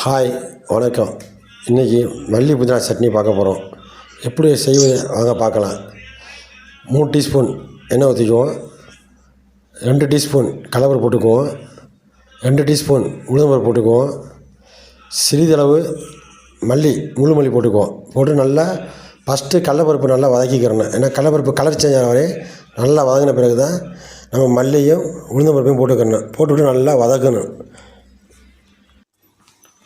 Hi வணக்கம். இன்றைக்கி மல்லி புதினா சட்னி பார்க்க போகிறோம் எப்படி செய்வது? வாங்க பார்க்கலாம். மூணு டீஸ்பூன் எண்ணெய் ஊற்றிக்குவோம் ரெண்டு டீஸ்பூன் கடலப்பருப்பு போட்டுக்குவோம். ரெண்டு டீஸ்பூன் உளுந்தம்பருப்பு போட்டுக்குவோம். சிறிதளவு மல்லி முழு மல்லி போட்டுக்குவோம். போட்டு நல்லா ஃபஸ்ட்டு கடலப்பருப்பு நல்லா வதக்கிக்கிறணும். ஏன்னா கடலப்பருப்பு கலர் சேஞ்ச் ஆன நல்லா வதங்கின பிறகு தான் நம்ம மல்லியும் உளுந்தம்பருப்பையும் போட்டுக்கணும். போட்டுவிட்டு நல்லா வதக்கணும்.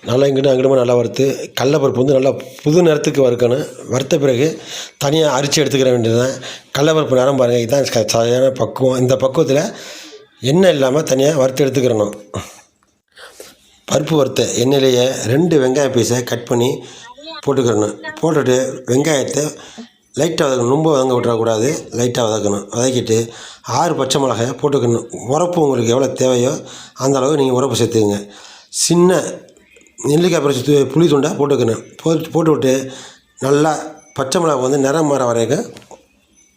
நல்லா இங்கிட்டு அங்கிட்டுமா நல்லா வறுத்து கடலப்பருப்பு வந்து நல்லா புது நிறத்துக்கு வறுக்கணும். வறுத்த பிறகு தனியாக அரிச்சு எடுத்துக்கிற வேண்டியதுதான். கடலப்பருப்பு நிறம் பாருங்கள் இதுதான் சரியான பக்குவம். இந்த பக்குவத்தில் எண்ணெய் இல்லாமல் தனியாக வறுத்து எடுத்துக்கிறணும். பருப்பு வறுத்த எண்ணெயிலேயே ரெண்டு வெங்காய பீஸை கட் பண்ணி போட்டுக்கிறணும். போட்டுட்டு வெங்காயத்தை லைட்டாக வதக்கணும். ரொம்ப வதங்க விட்டுறக்கூடாது. லைட்டாக வதக்கணும். வதக்கிட்டு ஆறு பச்சை மிளகாயை போட்டுக்கணும். உரப்பு உங்களுக்கு எவ்வளோ தேவையோ அந்த அளவு நீங்கள் உரப்பு சேர்த்துக்குங்க. சின்ன நெல்லிக்காய் பறிச்சு புளி துண்டாக போட்டுக்கணும். போட்டு போட்டு விட்டு நல்லா பச்சை மிளகா வந்து நிறம் மாற வரைக்கும்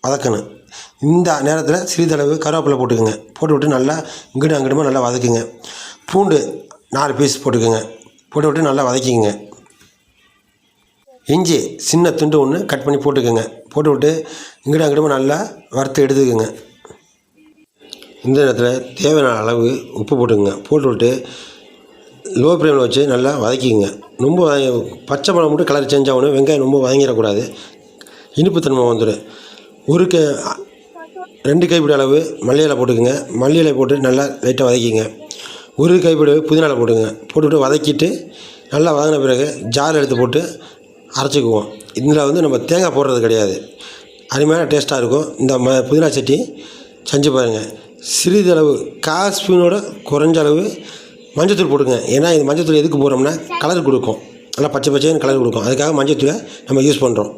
வதக்கணும். இந்த நேரத்தில் சிறிதளவு கருவேப்பிலை போட்டுக்கோங்க. போட்டு விட்டு நல்லா இங்கிட்டு அங்கிட்டுமா நல்லா வதக்குங்க. பூண்டு நாலு பீஸ் போட்டுக்கோங்க. போட்டு விட்டு நல்லா வதக்கிங்க இஞ்சி சின்ன துண்டு ஒன்று கட் பண்ணி போட்டுக்கோங்க. போட்டு விட்டு இங்கிட்டு நல்லா வறுத்து எடுத்துக்கோங்க. இந்த நேரத்தில் தேவையான அளவு உப்பு போட்டுக்கோங்க. போட்டு விட்டு லோ ஃப்ளேமில் வச்சு நல்லா வதக்கிக்கங்க. ரொம்ப பச்சை மிளகா மட்டும் கலர் சேஞ்ச் ஆகணும். வெங்காயம் ரொம்ப வதங்கிடக்கூடாது. இனிப்புத்தன்மை வந்துடும் ஒரு க ரெண்டு கைப்பிடி அளவு மல்லி போட்டுக்கோங்க. மல்லி போட்டு நல்லா லைட்டாக வதக்கிங்க ஒரு கைப்பிடி அளவு புதினா இலை போட்டுங்க போட்டுவிட்டு வதக்கிட்டு நல்லா வதங்கின பிறகு ஜார் எடுத்து போட்டு அரைச்சிக்குவோம். இதில் வந்து நம்ம தேங்காய் போடுறது கிடையாது. அருமையான டேஸ்ட்டாக இருக்கும். இந்த ம புதினா சட்டி செஞ்சு பாருங்கள் சிறிதளவு கால் ஸ்பூனோட குறைஞ்ச அளவு மஞ்சத்தூள் போடுங்க ஏன்னா இது மஞ்சத்தூள் எதுக்கு போடுறோம்னா கலர் கொடுக்கும். நல்லா பச்சை பச்சைன்னு கலர் கொடுக்கும். அதுக்காக மஞ்சத்தூளை நம்ம யூஸ் பண்ணுறோம்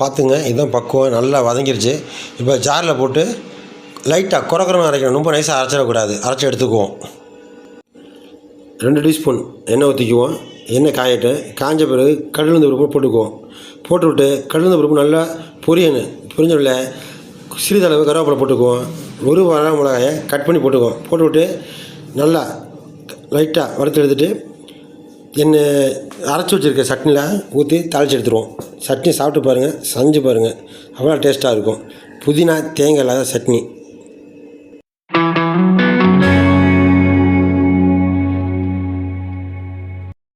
பார்த்துங்க. இதுதான் பக்குவம். நல்லா வதங்கிருச்சு. இப்போ ஜாரில் போட்டு லைட்டாக குறக்குறமாக அரைக்கணும். ரொம்ப நைஸாக அரைச்சிடக்கூடாது. அரைச்சி எடுத்துக்குவோம். ரெண்டு டீஸ்பூன் எண்ணெய் ஊற்றிக்குவோம் எண்ணெய் காயட்டு. காஞ்ச பிறகு கடலுந்த பருப்பு போட்டுக்குவோம். போட்டுவிட்டு கடலுந்த பருப்பு நல்லா பொரியணும். புரிஞ்சவில்ல சிறிதளவு கருவேப்பிலை போட்டுக்குவோம். ஒரு வர மிளகாயை கட் பண்ணி போட்டுக்குவோம். போட்டுவிட்டு நல்லா லைட்டாக வறுத்து எடுத்துகிட்டு என்ன அரைச்சி வச்சுருக்க சட்னியில் ஊற்றி தாளித்து எடுத்துருவோம். சட்னி சாப்பிட்டு பாருங்கள் செஞ்சு பாருங்கள் அவ்வளோ டேஸ்ட்டாக இருக்கும். புதினா தேங்காய் இல்லாத சட்னி.